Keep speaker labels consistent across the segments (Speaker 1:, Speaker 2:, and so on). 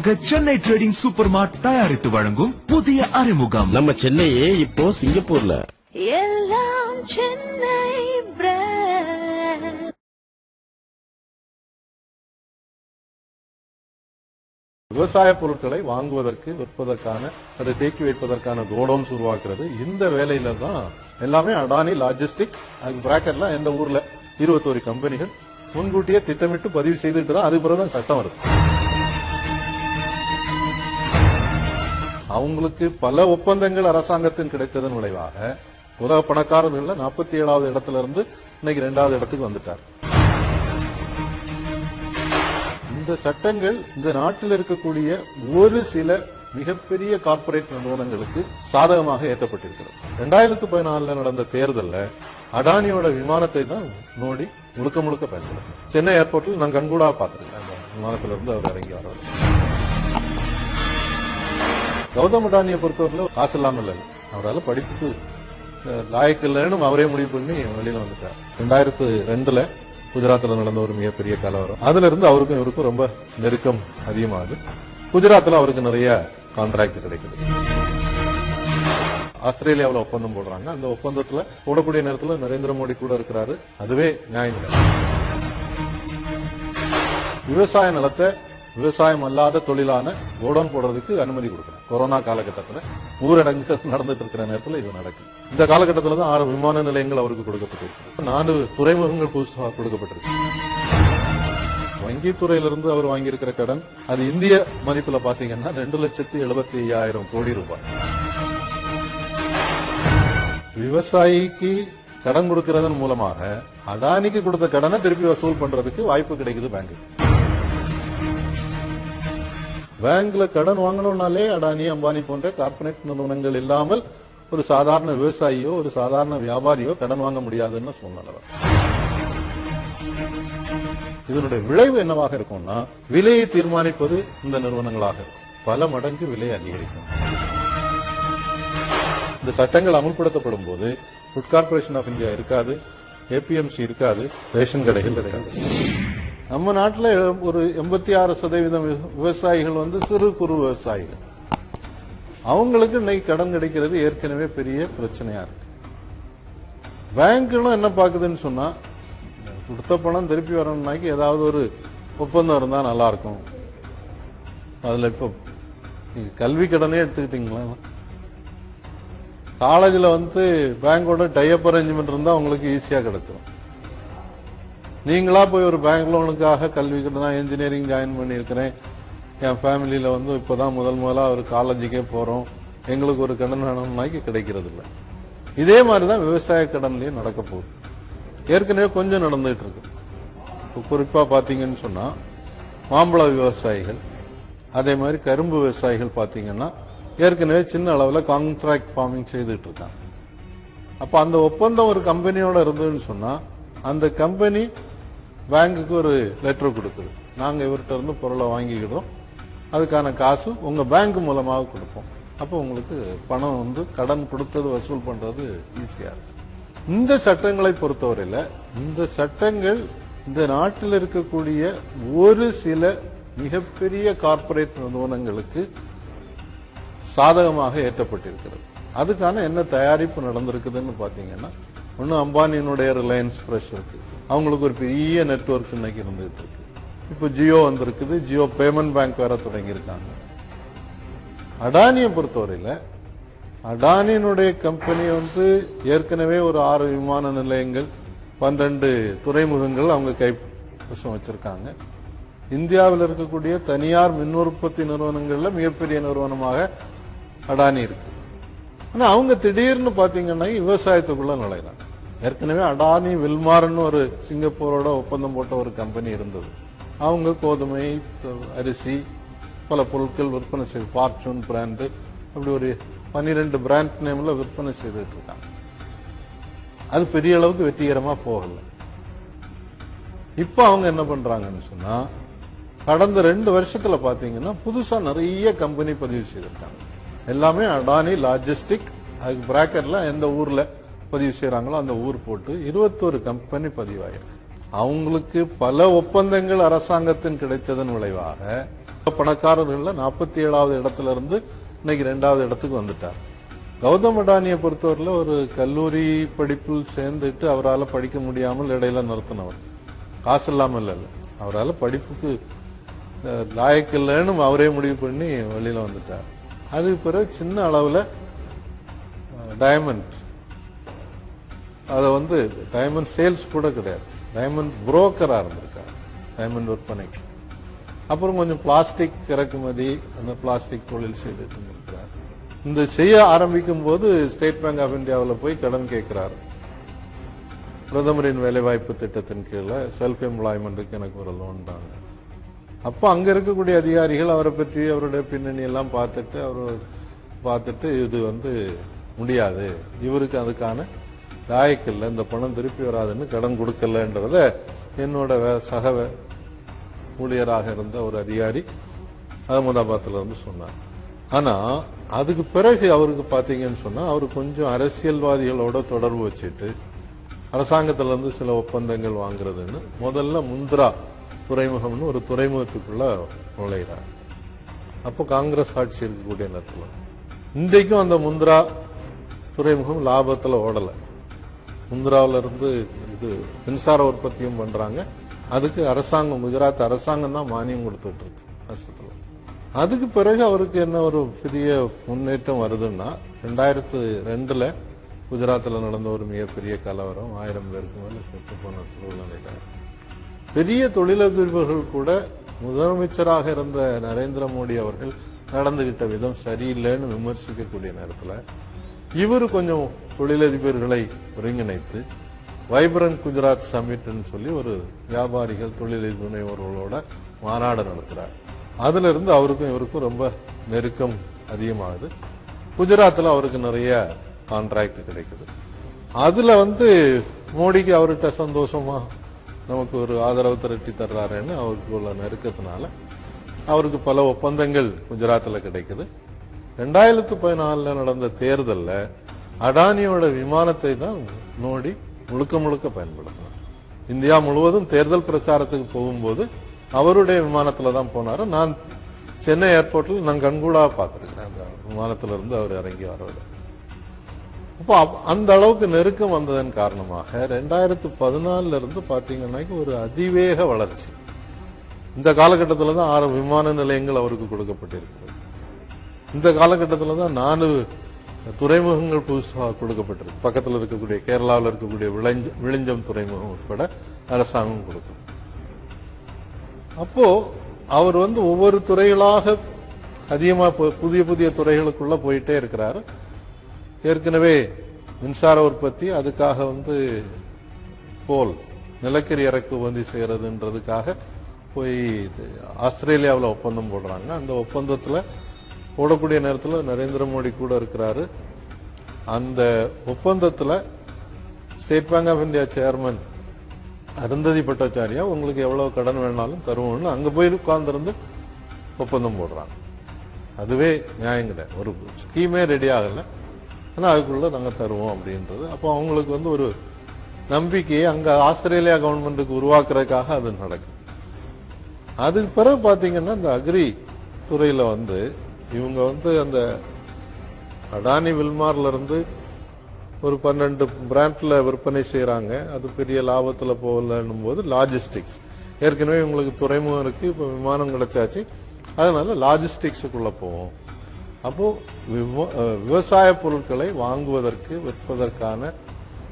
Speaker 1: உங்களுக்காக Chennai trading super மார்ட் தயாரித்து வழங்கும் புதிய அறிமுகம்.
Speaker 2: நம்ம சென்னையே இப்போ சிங்கப்பூர்ல.
Speaker 3: எல்லாம் சென்னை
Speaker 4: விவசாய பொருட்களை வாங்குவதற்கு விற்பதற்கான அதை தேக்கி வைப்பதற்கான கோடவுன்ஸ் உருவாக்குறது. இந்த வேலையில தான் எல்லாமே அடானி லாஜிஸ்டிக் அதுக்கு பிராக்கெட்ல எந்த ஊர்ல இருபத்தோரு கம்பெனிகள் முன்கூட்டியே திட்டமிட்டு பதிவு செய்துட்டு தான் அதுக்கு பிறகுதான் சட்டம் வருது. அவங்களுக்கு பல ஒப்பந்தங்கள் அரசாங்கத்தின் கிடைத்ததன் விளைவாக உலக பணக்காரர்கள்ல நாற்பத்தி ஏழாவது இடத்துல இருந்து இன்னைக்கு ரெண்டாவது இடத்துக்கு வந்துட்டார். இந்த சட்டங்கள் இந்த நாட்டில் இருக்கக்கூடிய ஒரு சில மிகப்பெரிய கார்ப்பரேட் நிறுவனங்களுக்கு சாதகமாக ஏற்றப்பட்டிருக்கிறது. ரெண்டாயிரத்து பதினாலுல நடந்த தேர்தலில் அடானியோட விமானத்தை தான் மோடி முழுக்க முழுக்க பயன்படுத்தும் சென்னை ஏர்போர்ட்டில் நான் கண்கூடா பார்த்துருக்கேன். அந்த விமானத்திலிருந்து அவர் இறங்கி வர்றது கௌதம் அடானியை பொறுத்தவரையில் காசு இல்லாமல் இல்லை. அவரால் படிப்புக்கு அஹ், லாயக்கு இல்லைன்னு அவரே முடிவு பண்ணி வெளியில வந்துட்டார். ரெண்டாயிரத்து ரெண்டுல குஜராத்தில் நடந்த ஒரு மிகப்பெரிய கலவரம். அதுல இருந்து அவருக்கும் இவருக்கும் ரொம்ப நெருக்கம் அதிகமாகுது. குஜராத்தில் அவருக்கு நிறைய கான்ட்ராக்ட் கிடைக்குது. ஆஸ்திரேலியாவில் ஒப்பந்தம் போடுறாங்க. அந்த ஒப்பந்தத்தில் போடக்கூடிய நேரத்தில் நரேந்திர மோடி கூட இருக்கிறாரு. அதுவே நியாயம் விவசாய நிலத்தை விவசாயம் அல்லாத தொழிலான கோடவுன் போடுறதுக்கு அனுமதி கொடுக்கணும். கொரோனா காலகட்டத்தில் ஊரடங்கு நடந்துட்டு இருக்கிற நேரத்தில் இது நடக்குது. இந்த காலகட்டத்தில் தான் ஆறு விமான நிலையங்கள் அவருக்கு கொடுக்கப்பட்டிருக்கு நாலு துறைமுகங்கள் புதுசாக கொடுக்கப்பட்டிருக்கு. வங்கித்துறையிலிருந்து அவர் வாங்கியிருக்கிற கடன் அது இந்திய மதிப்புல பாத்தீங்கன்னா ரெண்டு லட்சத்தி எழுபத்தி ஐயாயிரம் கோடி ரூபாய். விவசாயிக்கு கடன் கொடுக்கறதன் மூலமாக அடானிக்கு கொடுத்த கடனை திருப்பி வசூல் பண்றதுக்கு வாய்ப்பு கிடைக்குது பேங்க்கு பேங்க்ல கடன் வாங்கணும்னாலே அடானி அம்பானி போன்ற கார்பரேட் நிறுவனங்கள் இல்லாமல் ஒரு சாதாரண விவசாயியோ ஒரு சாதாரண வியாபாரியோ கடன் வாங்க முடியாதுன்னு சொன்னவர் இதனுடைய விளைவு என்னவாக இருக்கும்னா விலையை தீர்மானிப்பது இந்த நிறுவனங்களாக இருக்கும். பல மடங்கு விலை அதிகரிக்கும். இந்த சட்டங்கள் அமுல்படுத்தப்படும் போது ஃபுட் கார்பரேஷன் ஆஃப் இந்தியா இருக்காது ஏபிஎம்சி இருக்காது ரேஷன் கடைகள் இருக்காது. நம்ம நாட்டில் ஒரு எண்பத்தி ஆறு சதவீதம் விவசாயிகள் வந்து சிறு குறு விவசாயிகள். அவங்களுக்கு இன்னைக்கு கடன் கிடைக்கிறது ஏற்கனவே பெரிய பிரச்சனையா இருக்கு. பேங்க்களும் என்ன பாக்குதுன்னு சொன்னா கொடுத்த பணம் திருப்பி வரணும்னாக்கி ஏதாவது ஒரு ஒப்பந்தம் இருந்தா நல்லா இருக்கும் அதுல இப்போ நீங்க கல்வி கடனே எடுத்துக்கிட்டீங்களா? காலேஜில் வந்து பேங்கோட டைப் அரேஞ்ச்மெண்ட் இருந்தால் உங்களுக்கு ஈஸியாக கிடைச்சிடும் நீங்களா போய் ஒரு பேங்க் லோனுக்காக கல்விக்கு நான் இன்ஜினியரிங் ஜாயின் பண்ணியிருக்கிறேன். என் ஃபேமிலியில் வந்து இப்போ தான் முதல் முதலாக ஒரு காலேஜுக்கே போகிறோம் எங்களுக்கு ஒரு கடன் வேணும்னாக்கி கிடைக்கிறது இல்லை இதே மாதிரி தான் விவசாய கடன்லயும் நடக்க போகுது. ஏற்கனவே கொஞ்சம் நடந்துகிட்டு இருக்கு இப்போ குறிப்பாக பார்த்தீங்கன்னு சொன்னால் மாம்பழ விவசாயிகள் அதே மாதிரி கரும்பு விவசாயிகள் பார்த்தீங்கன்னா ஏற்கனவே சின்ன அளவில் கான்ட்ராக்ட் ஃபார்மிங் செய்துட்டு இருக்காங்க அப்போ அந்த ஒப்பந்தம் ஒரு கம்பெனியோட இருந்ததுன்னு சொன்னால் அந்த கம்பெனி பேங்குக்கு ஒரு லெட்டர் கொடுக்குது. நாங்க இவர்கிட்ட இருந்து பொருளை வாங்கிக்கிடுறோம் அதுக்கான காசு உங்க பேங்க் மூலமாக கொடுப்போம். அப்போ உங்களுக்கு பணம் வந்து கடன் கொடுத்தது வசூல் பண்றது ஈஸியா இருக்கு இந்த சட்டங்களை பொறுத்தவரையில இந்த சட்டங்கள் இந்த நாட்டில் இருக்கக்கூடிய ஒரு சில மிகப்பெரிய கார்ப்பரேட் நிறுவனங்களுக்கு சாதகமாக ஏற்றப்பட்டிருக்கிறது. அதுக்கான என்ன தயாரிப்பு நடந்திருக்குதுன்னு பாத்தீங்கன்னா ஒன்று அம்பானியினுடைய ரிலையன்ஸ் ஃப்ரெஷ் இருக்கு. அவங்களுக்கு ஒரு பெரிய நெட்வொர்க் இன்னைக்கு இருந்துகிட்டு இருக்கு. இப்போ ஜியோ வந்திருக்குது. ஜியோ பேமெண்ட் பேங்க் வேற தொடங்கியிருக்காங்க. அடானியை பொறுத்தவரையில் அடானியினுடைய கம்பெனி வந்து ஏற்கனவே ஒரு ஆறு விமான நிலையங்கள் பன்னெண்டு துறைமுகங்கள் அவங்க கைவசம் வச்சிருக்காங்க. இந்தியாவில் இருக்கக்கூடிய தனியார் மின் உற்பத்தி நிறுவனங்களில் மிகப்பெரிய நிறுவனமாக அடானி இருக்கு. ஆனால் அவங்க திடீர்னு பார்த்தீங்கன்னா விவசாயத்துக்குள்ள நுழைறாங்க ஏற்கனவே அடானி வில்மார்னு ஒரு சிங்கப்பூரோட ஒப்பந்தம் போட்ட ஒரு கம்பெனி இருந்தது. அவங்க கோதுமை அரிசி பல பொருட்கள் விற்பனை செய்து ஃபார்ச்சூன் பிராண்டு அப்படி ஒரு பன்னிரெண்டு பிராண்ட் நேம்ல விற்பனை செய்துட்டு இருக்காங்க. அது பெரிய அளவுக்கு வெற்றிகரமா போகல. இப்போ அவங்க என்ன பண்றாங்கன்னு சொன்னா கடந்த ரெண்டு வருஷத்துல பாத்தீங்கன்னா புதுசா நிறைய கம்பெனி பதிவு செய்திருக்காங்க. எல்லாமே அடானி லாஜிஸ்டிக் அதுக்கு பிராக்கெட்ல எந்த ஊர்ல பதிவு செய்யறாங்களோ அந்த ஊர் போட்டு இருபத்தோரு கம்பெனி பதிவாயிருக்கு. அவங்களுக்கு பல ஒப்பந்தங்கள் அரசாங்கத்தின் கிடைத்ததன் விளைவாக பணக்காரர்கள்ல நாற்பத்தி ஏழாவது இடத்துல இருந்து இன்னைக்கு ரெண்டாவது இடத்துக்கு வந்துட்டார் கௌதம் அடானியை பொறுத்தவரையில் ஒரு கல்லூரி படிப்பில் சேர்ந்துட்டு அவரால் படிக்க முடியாமல் இடையில நிறுத்தினவர். காசு இல்லாமல் இல்லை. அவரால் படிப்புக்கு அஹ், லாயக்கு இல்லைன்னு அவரே முடிவு பண்ணி வெளியில் வந்துட்டார். அதுக்கு பிறகு சின்ன அளவில் டைமண்ட் அதை வந்து டைமண்ட் சேல்ஸ் கூட கிடையாது. டைமண்ட் புரோக்கராக இருந்திருக்காங்க. டைமண்ட் விற்பனைக்கு. அப்புறம் கொஞ்சம் பிளாஸ்டிக் இறக்குமதி அந்த பிளாஸ்டிக் தொழில் செய்துட்டு இருந்திருக்கிறார் இந்த செய்ய ஆரம்பிக்கும் போது ஸ்டேட் பேங்க் ஆஃப் இந்தியாவில் போய் கடன் கேட்கிறார். பிரதமரின் வேலைவாய்ப்பு திட்டத்தின் கீழே செல்ஃப் எம்ப்ளாய்மெண்ட்டுக்கு எனக்கு ஒரு லோன் தாங்க. அப்போ அங்கே இருக்கக்கூடிய அதிகாரிகள் அவரை பற்றி அவருடைய பின்னணி எல்லாம் பார்த்துட்டு அவர் பார்த்துட்டு இது வந்து முடியாது. இவருக்கு அதுக்கான லாயக்கு இல்லை இந்த பணம் திருப்பி வராதுன்னு கடன் கொடுக்கலன்றத என்னோட வே- சக ஊழியராக இருந்த ஒரு அதிகாரி அகமதாபாத்ல இருந்து சொன்னார். ஆனா அதுக்கு பிறகு அவருக்கு பாத்தீங்கன்னு சொன்னா அவர் கொஞ்சம் அரசியல்வாதிகளோட தொடர்பு வச்சுட்டு அரசாங்கத்துல இருந்து சில ஒப்பந்தங்கள் வாங்குறதுன்னு முதல்ல முந்த்ரா துறைமுகம்னு ஒரு துறைமுகத்துக்குள்ள நுழைகிறார் அப்போ காங்கிரஸ் ஆட்சி இருக்கக்கூடிய நேரத்தில். இன்றைக்கும் அந்த முந்த்ரா துறைமுகம் லாபத்தில் ஓடலை. இருந்து இது மின்சார உற்பத்தியும் பண்றாங்க. அதுக்கு அரசாங்கம் குஜராத் அரசாங்கம் தான் மானியம் கொடுத்துட்டு இருக்கு வருஷத்துல அதுக்கு பிறகு அவருக்கு என்ன ஒரு பெரிய முன்னேற்றம் வருதுன்னா ரெண்டாயிரத்து ரெண்டுல குஜராத்தில் நடந்த ஒரு மிகப்பெரிய கலவரம் ஆயிரம் பேருக்கு மேலே செத்து போன சூழ்நிலையில் பெரிய தொழிலதிபர்கள் கூட முதலமைச்சராக இருந்த நரேந்திர மோடி அவர்கள் நடந்துகிட்ட விதம் சரியில்லைன்னு விமர்சிக்கக்கூடிய நேரத்தில் இவர் கொஞ்சம் தொழிலதிபர்களை ஒருங்கிணைத்து வைப்ரண்ட் குஜராத் சமிட்னு சொல்லி ஒரு வியாபாரிகள் தொழிலதி முனைவர்களோட மாநாடு நடத்துறார். அதுல இருந்து அவருக்கும் இவருக்கும் ரொம்ப நெருக்கம் அதிகமாகுது. குஜராத்தில் அவருக்கு நிறைய கான்ட்ராக்ட் கிடைக்குது. அதுல வந்து மோடிக்கு அவர்கிட்ட சந்தோஷமா நமக்கு ஒரு ஆதரவு திரட்டி தர்றாருன்னு அவருக்கு உள்ள நெருக்கத்தினால அவருக்கு பல ஒப்பந்தங்கள் குஜராத்தில் கிடைக்குது. ரெண்டாயிரத்து பதினாலில் நடந்த தேர்தலில் அடானியோட விமானத்தை தான் மோடி முழுக்க முழுக்க பயன்படுத்தினார். இந்தியா முழுவதும் தேர்தல் பிரச்சாரத்துக்கு போகும்போது அவருடைய விமானத்துல தான் போனாரு. நான் சென்னை ஏர்போர்ட்ல நான் கண்கூடா பார்த்திருக்கேன். அந்த விமானத்துல இருந்து அவர் இறங்கி வரவர் அப்போ அப்- அந்த அளவுக்கு நெருக்கம் வந்ததன் காரணமாக ரெண்டாயிரத்து பதினாலுல இருந்து பாத்தீங்கன்னா ஒரு அதிவேக வளர்ச்சி. இந்த காலகட்டத்தில் தான் ஆறு விமான நிலையங்கள் அவருக்கு கொடுக்கப்பட்டிருக்கிறது. இந்த காலகட்டத்தில் தான் நாலு துறைமுகங்கள் புதுசாக கொடுக்கப்பட்டிருக்கு. பக்கத்தில் இருக்கக்கூடிய கேரளாவில் இருக்கக்கூடிய விழிஞ்சம் துறைமுகம் உட்பட அரசாங்கம் கொடுக்கும். அப்போ அவர் வந்து ஒவ்வொரு துறைகளாக அதிகமா புதிய புதிய துறைகளுக்குள்ள போயிட்டே இருக்கிறாரு. ஏற்கனவே மின்சார உற்பத்தி அதுக்காக வந்து போல் நிலக்கரி இறக்குமதி செய்யறதுன்றதுக்காக போய் ஆஸ்திரேலியாவில் ஒப்பந்தம் போடுறாங்க. அந்த ஒப்பந்தத்துல போடக்கூடிய நேரத்தில் நரேந்திர மோடி கூட இருக்கிறாரு. அந்த ஒப்பந்தத்தில் State Bank of India chairman Arundhati Bhattacharya உங்களுக்கு எவ்வளவு கடன் வேணாலும் தருவோம்னு அங்க போய் உட்கார்ந்துருந்து ஒப்பந்தம் போடுறாங்க. அதுவே நியாயம் கிடையாது. ஒரு ஸ்கீமே ரெடி ஆகல. ஆனா அதுக்குள்ள நாங்க தருவோம் அப்படின்றது. அப்போ அவங்களுக்கு வந்து ஒரு நம்பிக்கையை அங்க ஆஸ்திரேலியா கவர்மெண்ட்டுக்கு உருவாக்குறதுக்காக அது நடக்கும் அதுக்கு பிறகு பாத்தீங்கன்னா இந்த அக்ரி துறையில வந்து இவங்க வந்து அந்த அடானி வில்மார்ல இருந்து ஒரு பன்னெண்டு பிராண்ட்ல விற்பனை செய்யறாங்க அது பெரிய லாபத்துல போகலன்னும் போது லாஜிஸ்டிக்ஸ் ஏற்கனவே உங்களுக்கு துறைமுகம் இருக்கு இப்ப விமானம் கிடைச்சாச்சு. அதனால லாஜிஸ்டிக்ஸுக்குள்ள போவோம். அப்போ விவ- விவசாய பொருட்களை வாங்குவதற்கு விற்பதற்கான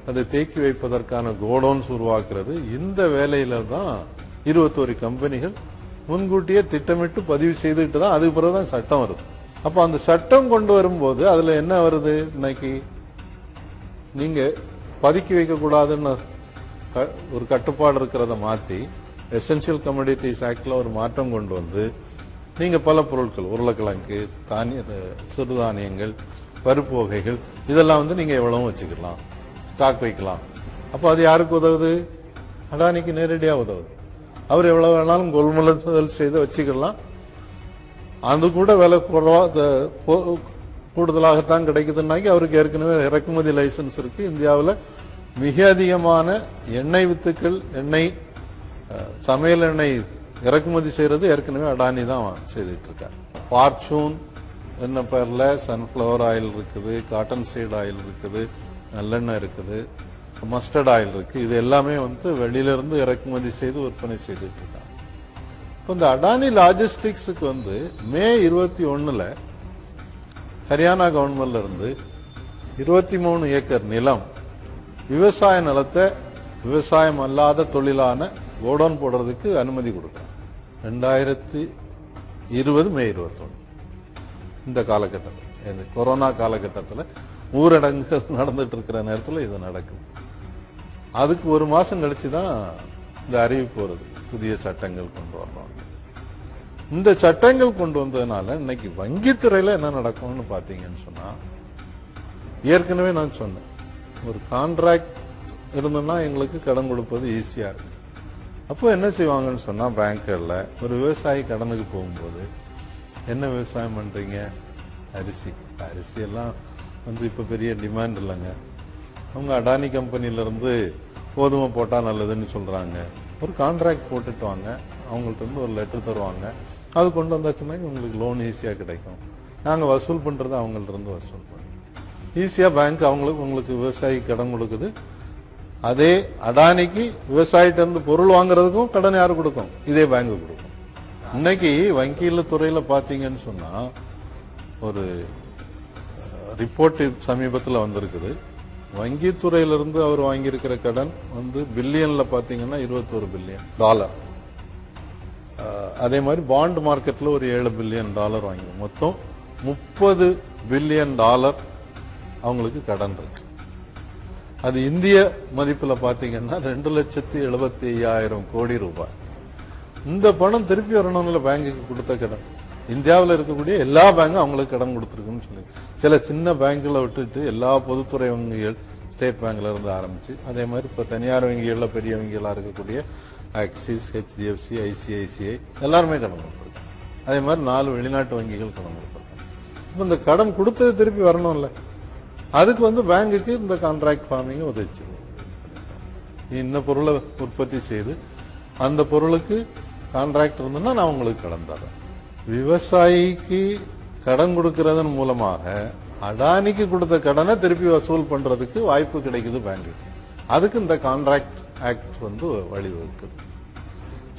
Speaker 4: அதை தேக்கி வைப்பதற்கான கோடவுன்ஸ் உருவாக்குறது. இந்த வேலையில தான் இருபத்தோரு கம்பெனிகள் முன்கூட்டியே திட்டமிட்டு பதிவு செய்துட்டு தான் அதுக்கு பிறகு தான் சட்டம் வருது. அப்போ அந்த சட்டம் கொண்டு வரும்போது அதில் என்ன வருது இன்னைக்கு? நீங்கள் பதுக்கி வைக்கக்கூடாதுன்னு க- ஒரு கட்டுப்பாடு இருக்கிறத மாற்றி எசென்சியல் கமோடிட்டிஸ் ஆக்டில் ஒரு மாற்றம் கொண்டு வந்து நீங்கள் பல பொருட்கள் உருளைக்கிழங்கு தானிய சிறுதானியங்கள் பருப்பு வகைகள் இதெல்லாம் வந்து நீங்கள் எவ்வளவும் வச்சுக்கலாம். ஸ்டாக் வைக்கலாம். அப்போ அது யாருக்கு உதவுது? அடானிக்கு நேரடியாக உதவுது. அவர் எவ்வளவு வேணாலும் கொள்முதல் செய்து வச்சுக்கலாம். அது கூட விலை குறைவா த- போ- கூடுதலாகத்தான் கிடைக்குதுன்னாக்கி அவருக்கு ஏற்கனவே இறக்குமதி லைசன்ஸ் இருக்கு. இந்தியாவில் மிக அதிகமான எண்ணெய் வித்துக்கள் எண்ணெய் சமையல் எண்ணெய் இறக்குமதி செய்யறது ஏற்கனவே அடானி தான் செய்துட்டு இருக்கார் பார்ச்சூன் என்ன பேர்ல சன்ஃப்ளவர் ஆயில் இருக்குது காட்டன் சீட் ஆயில் இருக்குது நல்லெண்ணெய் இருக்குது. மஸ்டர்ட் ஆயில் இருக்கு. இது எல்லாமே வந்து வெளியில இருந்து இறக்குமதி செய்து விற்பனை செய்துட்டு இருக்காங்க. இப்போ இந்த அடானி லாஜிஸ்டிக்ஸுக்கு வந்து மே இருபத்தி ஒண்ணுல ஹரியானா கவர்மெண்ட்ல இருந்து இருபத்தி மூணு ஏக்கர் நிலம் விவசாய நிலத்தை விவசாயம் அல்லாத தொழிலான கோடவுன் போடுறதுக்கு அனுமதி கொடுக்குறாங்க. ரெண்டாயிரத்தி இருபது மே இருபத்தொன்னு இந்த காலகட்டத்தில் இந்த கொரோனா காலகட்டத்தில் ஊரடங்குகள் நடந்துட்டு இருக்கிற நேரத்தில் இது நடக்குது. அதுக்கு ஒரு மாசம் கழிச்சு தான் இந்த அறிவிப்பு வருது. புதிய சட்டங்கள் கொண்டு வர்றோம் இந்த சட்டங்கள் கொண்டு வந்ததுனால இன்னைக்கு வங்கித்துறையில என்ன நடக்கும்னு பாத்தீங்கன்னு சொன்னா ஏற்கனவே நான் சொன்னேன். ஒரு கான்ட்ராக்ட் இருந்தோம்னா எங்களுக்கு கடன் கொடுப்பது ஈஸியா இருக்கு அப்போ என்ன செய்வாங்கன்னு சொன்னா பேங்க்கர்ல ஒரு விவசாயி கடனுக்கு போகும்போது என்ன விவசாயம் பண்றீங்க? அரிசி. அரிசி எல்லாம் வந்து இப்ப பெரிய டிமாண்ட் இல்லைங்க. அவங்க அடானி கம்பெனியிலிருந்து கோதுமை போட்டால் நல்லதுன்னு சொல்கிறாங்க ஒரு கான்ட்ராக்ட் போட்டுட்டு வாங்க. அவங்கள்ட்ட இருந்து ஒரு லெட்டர் தருவாங்க. அது கொண்டு வந்தாச்சுன்னா உங்களுக்கு லோன் ஈஸியாக கிடைக்கும். நாங்கள் வசூல் பண்ணுறது அவங்கள்ட்ட இருந்து வசூல் பண்ணுவோம் ஈஸியாக பேங்க் அவங்களுக்கு உங்களுக்கு விவசாயி கடன் கொடுக்குது. அதே அடானிக்கு விவசாயிட்ட இருந்து பொருள் வாங்குறதுக்கும் கடன் யார் கொடுக்கும்? இதே பேங்க் கொடுக்கும். இன்னைக்கு வங்கியில துறையில் பார்த்தீங்கன்னு சொன்னால் ஒரு ரிப்போர்ட் சமீபத்தில் வந்திருக்குது. வங்கித்துறையிலிருந்து அவர் வாங்கியிருக்கிற கடன் வந்து பில்லியன்ல பாத்தீங்கன்னா இருபத்தோரு பில்லியன் டாலர். அதே மாதிரி பாண்ட் மார்க்கெட்ல ஒரு ஏழு பில்லியன் டாலர் வாங்கி மொத்தம் முப்பது பில்லியன் டாலர் அவங்களுக்கு கடன் இருக்கு. அது இந்திய மதிப்புல பாத்தீங்கன்னா ரெண்டு லட்சத்தி எழுபத்தி ஐயாயிரம் கோடி ரூபாய். இந்த பணம் திருப்பி வரணும்ல பேங்குக்கு கொடுத்த கடன். இந்தியாவில் இருக்கக்கூடிய எல்லா பேங்கும் அவங்களுக்கு கடன் கொடுத்துருக்குன்னு சொல்லி சில சின்ன பேங்க்களை விட்டுட்டு எல்லா பொதுத்துறை வங்கிகள் ஸ்டேட் பேங்க்ல இருந்து ஆரம்பிச்சு அதே மாதிரி இப்ப தனியார் வங்கிகள்ல பெரிய வங்கிகளா இருக்கக்கூடிய ஆக்சிஸ் ஹெச்டிஎஃப்சி ஐசிஐசிஐ எல்லாருமே கடன் கொடுத்துருக்கு அதே மாதிரி நாலு வெளிநாட்டு வங்கிகள் கடன் கொடுத்துருக்காங்க இப்ப இந்த கடன் கொடுத்தது திருப்பி வரணும்ல. அதுக்கு வந்து பேங்குக்கு இந்த கான்ட்ராக்ட் ஃபார்மிங் உதவிச்சு இந்த பொருளை உற்பத்தி செய்து அந்த பொருளுக்கு கான்ட்ராக்ட் இருந்ததுன்னா நான் உங்களுக்கு கடன் தரேன். விவசாயிக்கு கடன் கொடுக்கறதன் மூலமாக அடானிக்கு கொடுத்த கடனை திருப்பி வசூல் பண்றதுக்கு வாய்ப்பு கிடைக்குது பேங்குக்கு அதுக்கு இந்த கான்ட்ராக்ட் ஆக்ட் வந்து வழிவகுக்குது.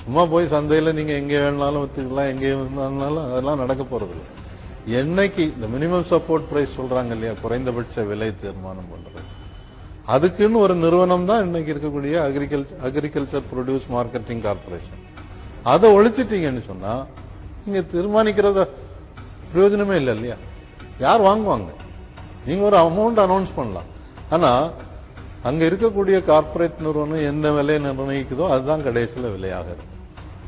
Speaker 4: சும்மா போய் சந்தையில நீங்க எங்க வேணாலும் வித்துக்கலாம் எங்கே வேணாலும் அதெல்லாம் நடக்க போறது இல்லை என்னைக்கு இந்த மினிமம் சப்போர்ட் பிரைஸ் சொல்றாங்க இல்லையா? குறைந்தபட்ச விலை தீர்மானம் பண்றது. அதுக்குன்னு ஒரு நிறுவனம் தான் இன்னைக்கு இருக்கக்கூடிய agriculture agriculture produce marketing corporation அதை ஒழிச்சிட்டீங்கன்னு சொன்னா நீங்க தீர்மானிக்கிறத பிரயோஜனமே இல்லை இல்லையா? யார் வாங்குவாங்க? நீங்க ஒரு அமௌண்ட் அனௌன்ஸ் பண்ணலாம். ஆனா அங்க இருக்கக்கூடிய கார்ப்பரேட் நிறுவனம் எந்த விலையை நிர்ணயிக்குதோ அதுதான் கடைசியில் விலையாக இருக்கும்.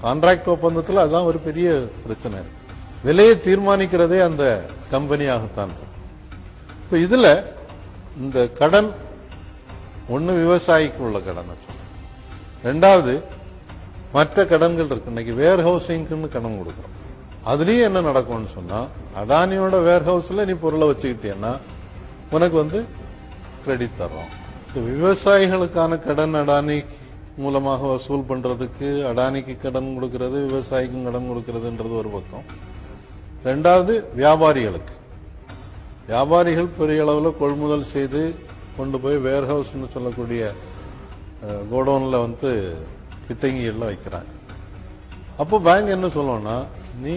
Speaker 4: கான்ட்ராக்ட் ஒப்பந்தத்தில் அதுதான் ஒரு பெரிய பிரச்சனை இருக்கு. விலையை தீர்மானிக்கிறதே அந்த கம்பெனியாகத்தான் இருக்கும். இப்போ இதில் இந்த கடன் ஒன்று விவசாயிக்கு உள்ள கடன் வச்சோம். ரெண்டாவது மற்ற கடன்கள் இருக்கு. இன்னைக்கு வேர் ஹவுசிங்க்குன்னு கடன் கொடுக்குறோம். அதுலயும் என்ன நடக்கும்னு சொன்னா அடானியோட வேர் ஹவுஸ்ல நீ பொருளை வச்சுக்கிட்டீன்னா உனக்கு வந்து கிரெடிட் தர்றோம். விவசாயிகளுக்கான கடன் அடானி மூலமாக வசூல் பண்றதுக்கு அடானிக்கு கடன் கொடுக்கறது விவசாயிக்கும் கடன் கொடுக்கறதுன்றது ஒரு பக்கம். ரெண்டாவது வியாபாரிகளுக்கு. வியாபாரிகள் பெரிய அளவில் கொள்முதல் செய்து கொண்டு போய் வேர் ஹவுஸ்னு சொல்லக்கூடிய கோடவுனில் வந்து கிட்டங்கியில் வைக்கிறாங்க. அப்போ பேங்க் என்ன சொல்லணும்னா நீ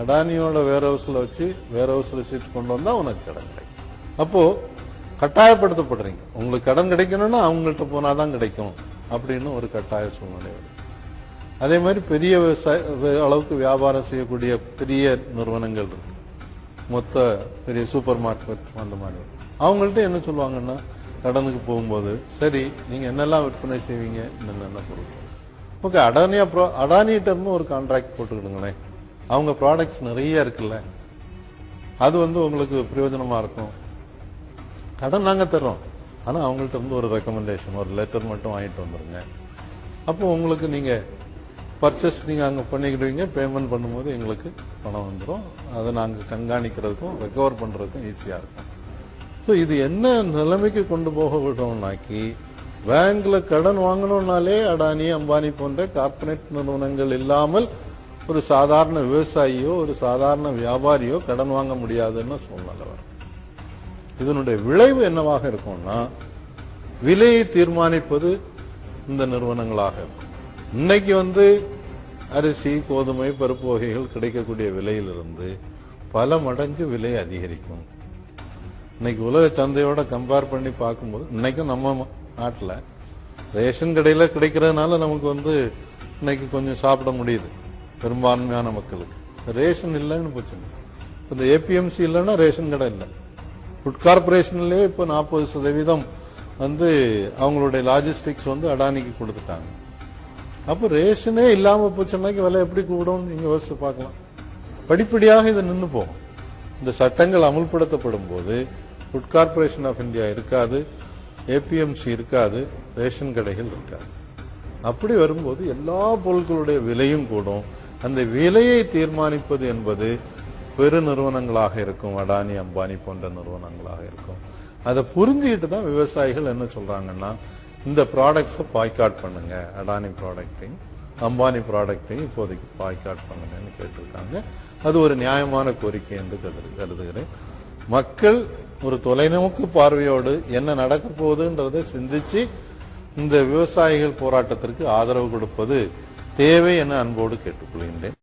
Speaker 4: அடானியோட வேர் ஹவுஸ்ல வச்சு வேர் ஹவுஸ் சீட் கொண்டு வந்தா உனக்கு கடன் கிடைக்கும். அப்போ கட்டாயப்படுத்தப்படுறீங்க. உங்களுக்கு கடன் கிடைக்கணும்னா அவங்கள்ட்ட போனாதான் கிடைக்கும் அப்படின்னு ஒரு கட்டாய சூழ்நிலை வரும். அதே மாதிரி பெரிய விவசாய அளவுக்கு வியாபாரம் செய்யக்கூடிய பெரிய நிறுவனங்கள் இருக்கு. மொத்த பெரிய சூப்பர் மார்க்கெட் அந்த மாதிரி அவங்கள்ட்ட என்ன சொல்லுவாங்கன்னா கடனுக்கு போகும்போது சரி நீங்க என்னெல்லாம் விற்பனை செய்வீங்க? என்னென்ன பொருள் ஓகே அடானியா அப்புறம் அடானிகிட்ட ஒரு கான்ட்ராக்ட் போட்டுக்கிடுங்களேன். அவங்க ப்ராடக்ட்ஸ் நிறைய இருக்குல்ல. அது வந்து உங்களுக்கு பிரயோஜனமா இருக்கும். கடன் நாங்க தர்றோம். ஆனா அவங்கள்ட்ட இருந்து ஒரு ரெக்கமெண்டேஷன் ஒரு லெட்டர் மட்டும் வாங்கிட்டு வந்துருங்க. அப்போ உங்களுக்கு நீங்க பர்ச்சேஸ் நீங்க அங்க பண்ணிக்கிடுவீங்க பேமெண்ட் பண்ணும்போது எங்களுக்கு பணம் வந்துடும் அதை நாங்க கண்காணிக்கிறதுக்கும் ரெக்கவர் பண்றதுக்கும் ஈஸியா இருக்கும். ஸோ இது என்ன நிலைமைக்கு கொண்டு போக விடும்னாக்கி பேங்க்ல கடன் வாங்கணும்னாலே அடானி அம்பானி போன்ற கார்பரேட் நிறுவனங்கள் இல்லாமல் ஒரு சாதாரண விவசாயியோ ஒரு சாதாரண வியாபாரியோ கடன் வாங்க முடியாதுன்னு சூழ்நிலை வரும் இதனுடைய விளைவு என்னவாக இருக்கும்னா விலையை தீர்மானிப்பது இந்த நிறுவனங்களாக இருக்கும். இன்னைக்கு வந்து அரிசி கோதுமை பருப்பு வகைகள் கிடைக்கக்கூடிய விலையிலிருந்து பல மடங்கு விலை அதிகரிக்கும். இன்னைக்கு உலக சந்தையோட கம்பேர் பண்ணி பார்க்கும்போது இன்னைக்கும் நம்ம நாட்டில் ரேஷன் கடையில் கிடைக்கிறதுனால நமக்கு வந்து இன்னைக்கு கொஞ்சம் சாப்பிட முடியுது. பெரும்பான்மையான மக்களுக்கு. ரேஷன் இல்லைன்னு போச்சுங்க. இந்த ஏபிஎம்சி இல்லைன்னா ரேஷன் கடை இல்லை. ஃபுட் கார்பரேஷன்லேயே இப்போ நாற்பது சதவீதம் வந்து அவங்களுடைய லாஜிஸ்டிக்ஸ் வந்து அடானிக்கு கொடுத்துட்டாங்க. அப்போ ரேஷனே இல்லாமல் போச்சுன்னாக்கி விலை எப்படி கூடும்? நீங்கள் யோசிச்சு பார்க்கலாம். படிப்படியாக இது நின்று போகும். இந்த சட்டங்கள் அமுல்படுத்தப்படும் போது ஃபுட் கார்பரேஷன் ஆஃப் இந்தியா இருக்காது ஏபிஎம்சி இருக்காது ரேஷன் கடைகள் இருக்காது. அப்படி வரும்போது எல்லா பொருட்களுடைய விலையும் கூடும். அந்த விலையை தீர்மானிப்பது என்பது பெரு நிறுவனங்களாக இருக்கும். அடானி அம்பானி போன்ற நிறுவனங்களாக இருக்கும். அதை புரிஞ்சுக்கிட்டு தான் விவசாயிகள் என்ன சொல்றாங்கன்னா இந்த ப்ராடக்ட்ஸை பாய்காட் பண்ணுங்க. அடானி ப்ராடக்ட்டையும் அம்பானி ப்ராடக்ட்டையும் இப்போதைக்கு பாய்காட் பண்ணுங்கன்னு கேட்டிருக்காங்க. அது ஒரு நியாயமான கோரிக்கை என்று கருது- கருதுகிறேன். மக்கள் ஒரு தொலைநோக்கு பார்வையோடு என்ன நடக்க போகுதுன்றதை சிந்திச்சு இந்த விவசாயிகள் போராட்டத்திற்கு ஆதரவு கொடுப்பது தேவை என அன்போடு கேட்டுக்கொள்கின்றேன்.